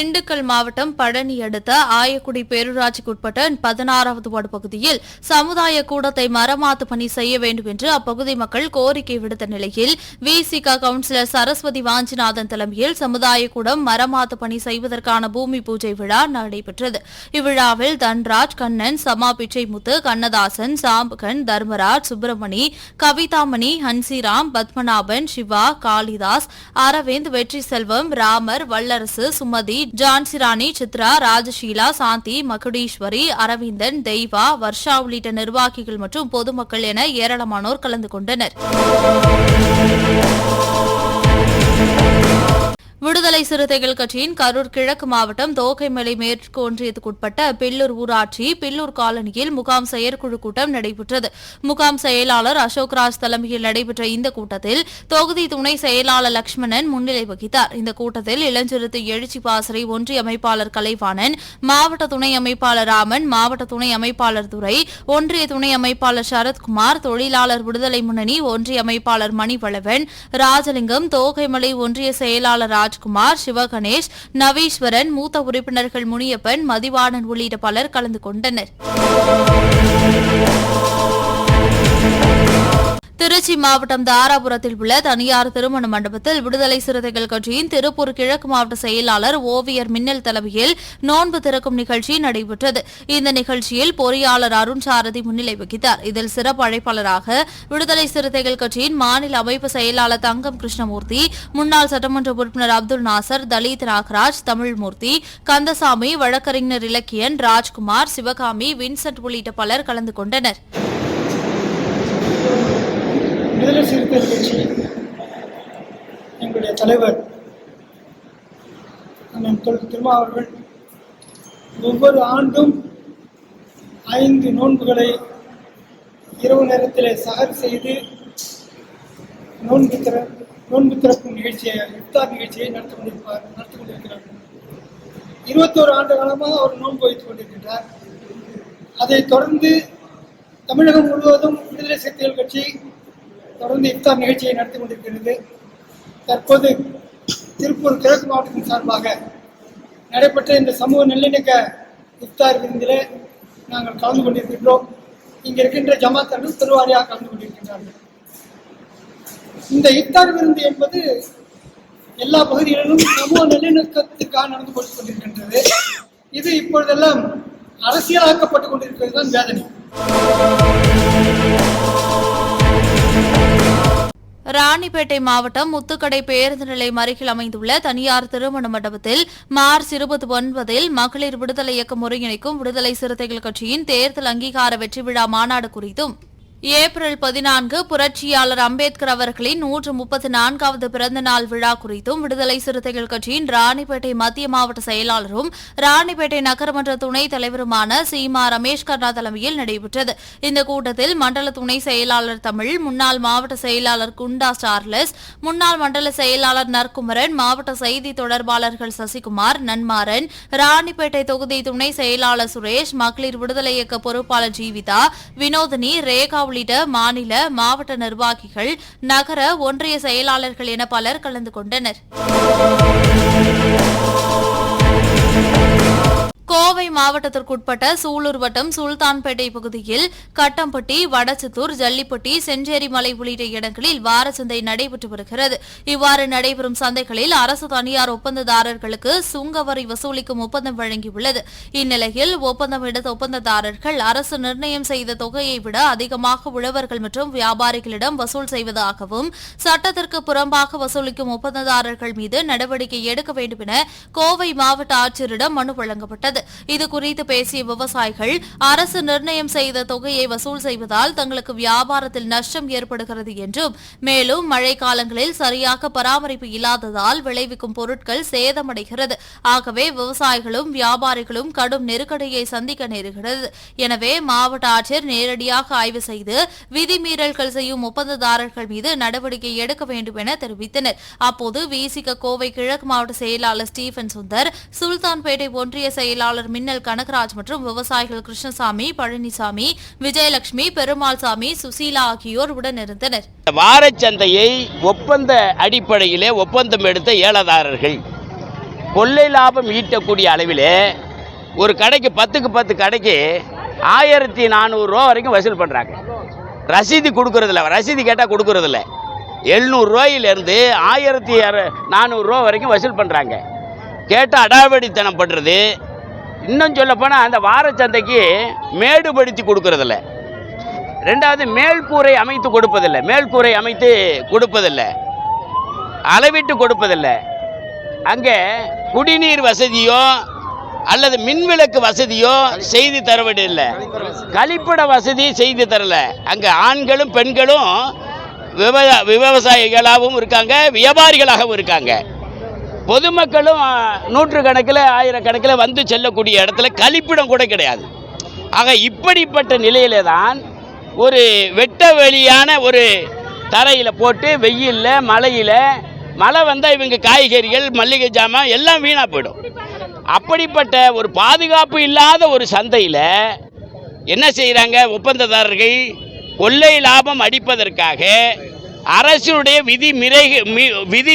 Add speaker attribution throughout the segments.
Speaker 1: திண்டுக்கல் மாவட்டம் பழனி அடுத்த ஆயக்குடி பேரூராட்சிக்குட்பட்ட பதினாறாவது வார்டு பகுதியில் சமுதாய கூடத்தை மரமாத்து பணி செய்ய வேண்டும் என்று அப்பகுதி மக்கள் கோரிக்கை விடுத்த நிலையில் விசிக கவுன்சிலர் சரஸ்வதி வாஞ்சிநாதன் தலைமையில் சமுதாய கூடம் மரமாத்து பணி செய்வதற்கான பூமி பூஜை விழா நடைபெற்றது. இவ்விழாவில் தன்ராஜ் கண்ணன் சமா பிச்சைமுத்து கண்ணதாசன் சாம்புகன் தர்மராஜ் சுப்பிரமணி கவிதாமணி ஹன்சிராம் பத்மநாபன் சிவா காளிதாஸ் அரவிந்த் வெற்றி செல்வம் ராமர் வல்லரசு சுமதி ஜான்சிராணி சித்ரா ராஜஷீலா சாந்தி மகுடீஸ்வரி அரவிந்தன் தெய்வா வர்ஷா உள்ளிட்ட நிர்வாகிகள் மற்றும் பொதுமக்கள் என ஏராளமானோர் கலந்து கொண்டனர். விடுதலை சிறுத்தைகள் கட்சியின் கரூர் கிழக்கு மாவட்டம் தோகைமலை மேற்கு ஒன்றியத்துக்குட்பட்ட பில்லூர் ஊராட்சி பில்லூர் காலனியில் முகாம் செயற்குழு கூட்டம் நடைபெற்றது. முகாம் செயலாளர் அசோக் ராஜ் தலைமையில் நடைபெற்ற இந்த கூட்டத்தில் தொகுதி துணை செயலாளர் லட்சுமணன் முன்னிலை வகித்தார். இந்த கூட்டத்தில் இளஞ்சிறுத்தை எழுச்சி பாசறை ஒன்றிய அமைப்பாளர் கலைவாணன் மாவட்ட துணை அமைப்பாளர் ராமன் மாவட்ட துணை அமைப்பாளர் துரை ஒன்றிய துணை அமைப்பாளர் சரத்குமார் தொழிலாளர் விடுதலை முன்னணி ஒன்றிய அமைப்பாளர் மணிவளவன் ராஜலிங்கம் தோகைமலை ஒன்றிய செயலாளர் ராஜ்குமார் சிவகணேஷ் நவீஸ்வரன் மூத்த உறுப்பினர்கள் முனியப்பன் மதிவாணன் உள்ளிட்ட பலர் கலந்து கொண்டனர். திருச்சி மாவட்டம் தாராபுரத்தில் உள்ள தனியார் திருமண மண்டபத்தில் விடுதலை சிறுத்தைகள் கட்சியின் திருப்பூர் கிழக்கு மாவட்ட செயலாளர் ஓவியர் மின்னல் தலைமையில் நோன்பு திறக்கும் நிகழ்ச்சி நடைபெற்றது. இந்த நிகழ்ச்சியில் பொறியாளர் அருண் சாரதி முன்னிலை வகித்தார். இதில் சிறப்பு அழைப்பாளராக விடுதலை சிறுத்தைகள் கட்சியின் மாநில அமைப்பு செயலாளர் தங்கம் கிருஷ்ணமூர்த்தி முன்னாள் சட்டமன்ற உறுப்பினர் அப்துல் நாசர் தலித் நாகராஜ் தமிழ்மூர்த்தி கந்தசாமி வழக்கறிஞர் இலக்கியன் ராஜ்குமார் சிவகாமி வின்சென்ட் உள்ளிட்ட பலர் கலந்து கொண்டனர்.
Speaker 2: விடுதலை சிறுத்தைகள் கட்சி எங்களுடைய தலைவர் அண்ணன் தொல் திருமா அவர்கள் ஒவ்வொரு ஆண்டும் ஐந்து நோன்புகளை இரவு நேரத்தில் சகர் செய்து நோன்பு திற நோன்பு திறக்கும் நிகழ்ச்சியை இஃப்தார் நிகழ்ச்சியை நடத்தி கொண்டிருப்பார் நடத்தி கொண்டிருக்கிறார். இருபத்தோரு ஆண்டு காலமாக அவர் நோன்பு வைத்துக் கொண்டிருக்கின்றார். அதைத் தொடர்ந்து தமிழகம் முழுவதும் விடுதலை சிறுத்தைகள் கட்சி தொடர்ந்து இஃப்தார் நிகழ்ச்சியை நடத்தி கொண்டிருக்கிறது. தற்போது திருப்பூர் கிழக்கு மாவட்டத்தின் சார்பாக நடைபெற்ற இந்த சமூக நல்லிணக்க இஃப்தார் விருந்திலே நாங்கள் கலந்து கொண்டிருக்கின்றோம். இங்கே இருக்கின்ற ஜமாத்தர்கள் திருவாரியாக கலந்து கொண்டிருக்கின்றார்கள். இந்த இஃப்தார் விருந்து என்பது எல்லா பகுதிகளிலும் சமூக நல்லிணக்கத்திற்காக நடந்து கொண்டு கொண்டிருக்கின்றது. இது இப்பொழுதெல்லாம் அரசியலாக்கப்பட்டு கொண்டிருக்கிறது தான் வேதனை.
Speaker 1: ராணிப்பேட்டை மாவட்டம் முத்துக்கடை பேருந்து நிலையம் அருகில் அமைந்துள்ள தனியார் திருமண மண்டபத்தில் மார்ச் இருபத்தி ஒன்பதில் மகளிர் விடுதலை இயக்கம் ஒருங்கிணைக்கும் விடுதலை சிறுத்தைகள் கட்சியின் தேர்தல் அங்கீகார வெற்றி விழா மாநாடு குறித்தும் ஏப்ரல் பதினான்கு புரட்சியாளர் அம்பேத்கர் அவர்களின் நூற்று முப்பத்தி நான்காவது பிறந்த நாள் விழா குறித்தும் விடுதலை சிறுத்தைகள் கட்சியின் ராணிப்பேட்டை மத்திய மாவட்ட செயலாளரும் ராணிப்பேட்டை நகரமன்ற துணைத் தலைவருமான சீமா ரமேஷ் கர்ணா தலைமையில் நடைபெற்றது. இந்த கூட்டத்தில் மண்டல துணை செயலாளர் தமிழ் முன்னாள் மாவட்ட செயலாளர் குண்டா சார்லஸ் முன்னாள் மண்டல செயலாளர் நற்குமரன் மாவட்ட செய்தி தொடர்பாளர்கள் சசிகுமார் நன்மாறன் ராணிப்பேட்டை தொகுதி துணை செயலாளர் சுரேஷ் மகளிர் விடுதலை இயக்க பொறுப்பாளர் ஜீவிதா வினோதினி ரேகா உள்ளிட்ட மாநில மாவட்ட நிர்வாகிகள் நகர ஒன்றிய செயலாளர்கள் என பலர் கலந்து கொண்டனர். கோவை மாவட்டத்திற்குட்பட்ட சூலூர் வட்டம் சுல்தான்பேட்டை பகுதியில் கட்டம்பட்டி வடச்சித்தூர் ஜல்லிப்பட்டி செஞ்சேரிமலை உள்ளிட்ட இடங்களில் வார சந்தை நடைபெற்று வருகிறது. இவ்வாறு நடைபெறும் சந்தைகளில் அரசு தனியார் ஒப்பந்ததாரர்களுக்கு சுங்க வரி வசூலிக்கும் ஒப்பந்தம் வழங்கியுள்ளது. இந்நிலையில் ஒப்பந்தம் எடுத்த ஒப்பந்ததாரர்கள் அரசு நிர்ணயம் செய்த தொகையை விட அதிகமாக உழவர்கள் மற்றும் வியாபாரிகளிடம் வசூல் செய்வதாகவும் சட்டத்திற்கு புறம்பாக வசூலிக்கும் ஒப்பந்ததாரர்கள் மீது நடவடிக்கை எடுக்க வேண்டும் என கோவை மாவட்ட ஆட்சியரிடம் மனு வழங்கப்பட்டது. இதுகுறித்து பேசிய விவசாயிகள் அரசு நிர்ணயம் செய்த தொகையை வசூல் செய்வதால் தங்களுக்கு வியாபாரத்தில் நஷ்டம் ஏற்படுகிறது என்றும் மேலும் மழை காலங்களில் சரியாக பராமரிப்பு இல்லாததால் விளைவிக்கும் பொருட்கள் சேதமடைகிறது. ஆகவே விவசாயிகளும் வியாபாரிகளும் கடும் நெருக்கடியை சந்திக்க நேருகிறது. எனவே மாவட்ட ஆட்சியர் நேரடியாக ஆய்வு செய்து விதிமீறல்கள் செய்யும் ஒப்பந்ததாரர்கள் மீது நடவடிக்கை எடுக்க வேண்டும் என தெரிவித்தனர். அப்போது விசிக கோவை கிழக்கு மாவட்ட செயலாளர் ஸ்டீபன் சுந்தர் சுல்தான்பேட்டை ஒன்றிய செயலாளர் மின்னல் கனகராஜ் மற்றும் விவசாயிகள் கிருஷ்ணசாமி பழனிசாமி விஜயலட்சுமி பெருமாள்சாமி சுசீலா ஆகியோர் உடனிருந்தனர்.
Speaker 3: வாரச்சந்தையை ஒப்பந்த அடிப்படையிலே ஒப்பந்தம் எடுத்த ஏலதாரர்கள் கொள்ளை லாபம் ஈட்டக்கூடிய அளவிலே ஒரு கடைக்கு பத்துக்கு பத்து கடைக்கு ஆயிரத்தி நானூறுரூவா வரைக்கும் வசூல் பண்ணுறாங்க ரசீது கொடுக்கறதில்ல ரசீது கேட்டால் கொடுக்கறதில்ல எழுநூறுரூவாயிலேருந்து ஆயிரத்தி நானூறுரூவா வரைக்கும் வசூல் பண்ணுறாங்க கேட்டால் அடாவடித்தனம் பண்ணுறது இன்னும் சொல்லப்போனால் அந்த வாரச்சந்தைக்கு மேடுபடுத்தி கொடுக்கறதில்ல. ரெண்டாவது மேல்கூரை அமைத்து கொடுப்பதில்லை. மேல்கூரை அமைத்து கொடுப்பதில்லை. அளவிட்டு கொடுப்பதில்லை. அங்கே குடிநீர் வசதியோ அல்லது மின்விளக்கு வசதியோ செய்து தரவில்லை கழிப்பிட வசதி செய்து தரல. அங்கே ஆண்களும் பெண்களும் விவ விவசாயிகளாகவும் இருக்காங்க வியாபாரிகளாகவும் இருக்காங்க. பொதுமக்களும் நூற்றுக்கணக்கில் ஆயிரக்கணக்கில் வந்து செல்லக்கூடிய இடத்துல கழிப்பிடம் கூட கிடையாது. ஆக இப்படிப்பட்ட நிலையில தான் ஒரு வெட்ட வெளியான ஒரு தரையில் போட்டு வெயிலில் மழையில் மழை வந்தால் இவங்க காய்கறிகள் மல்லிகை ஜாமான் எல்லாம் வீணாக போயிடும். அப்படிப்பட்ட ஒரு பாதுகாப்பு இல்லாத ஒரு சந்தையில் என்ன செய்கிறாங்க ஒப்பந்ததாரர்கள் கொள்ளை லாபம் அடிப்பதற்காக அரசுடைய விதி மிரை மி- விதி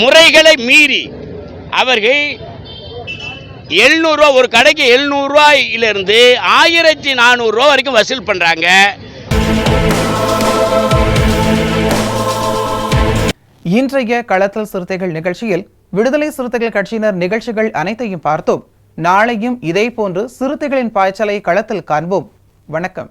Speaker 3: முறைகளை மீறி அவர்கள் எழுநூறுவா ஒரு கடைக்கு எழுநூறுவாயிலிருந்து ஆயிரத்தி நானூறுரூவா வரைக்கும் வசூல் பண்ணுறாங்க
Speaker 4: இன்றைய களத்தல் சிறுத்தைகள் நிகழ்ச்சியில் விடுதலை சிறுத்தைகள் கட்சியினர் நிகழ்ச்சிகள் அனைத்தையும் பார்த்தோம். நாளையும் இதேபோன்று சிறுத்தைகளின் பாய்ச்சலை களத்தில் காண்போம். வணக்கம்.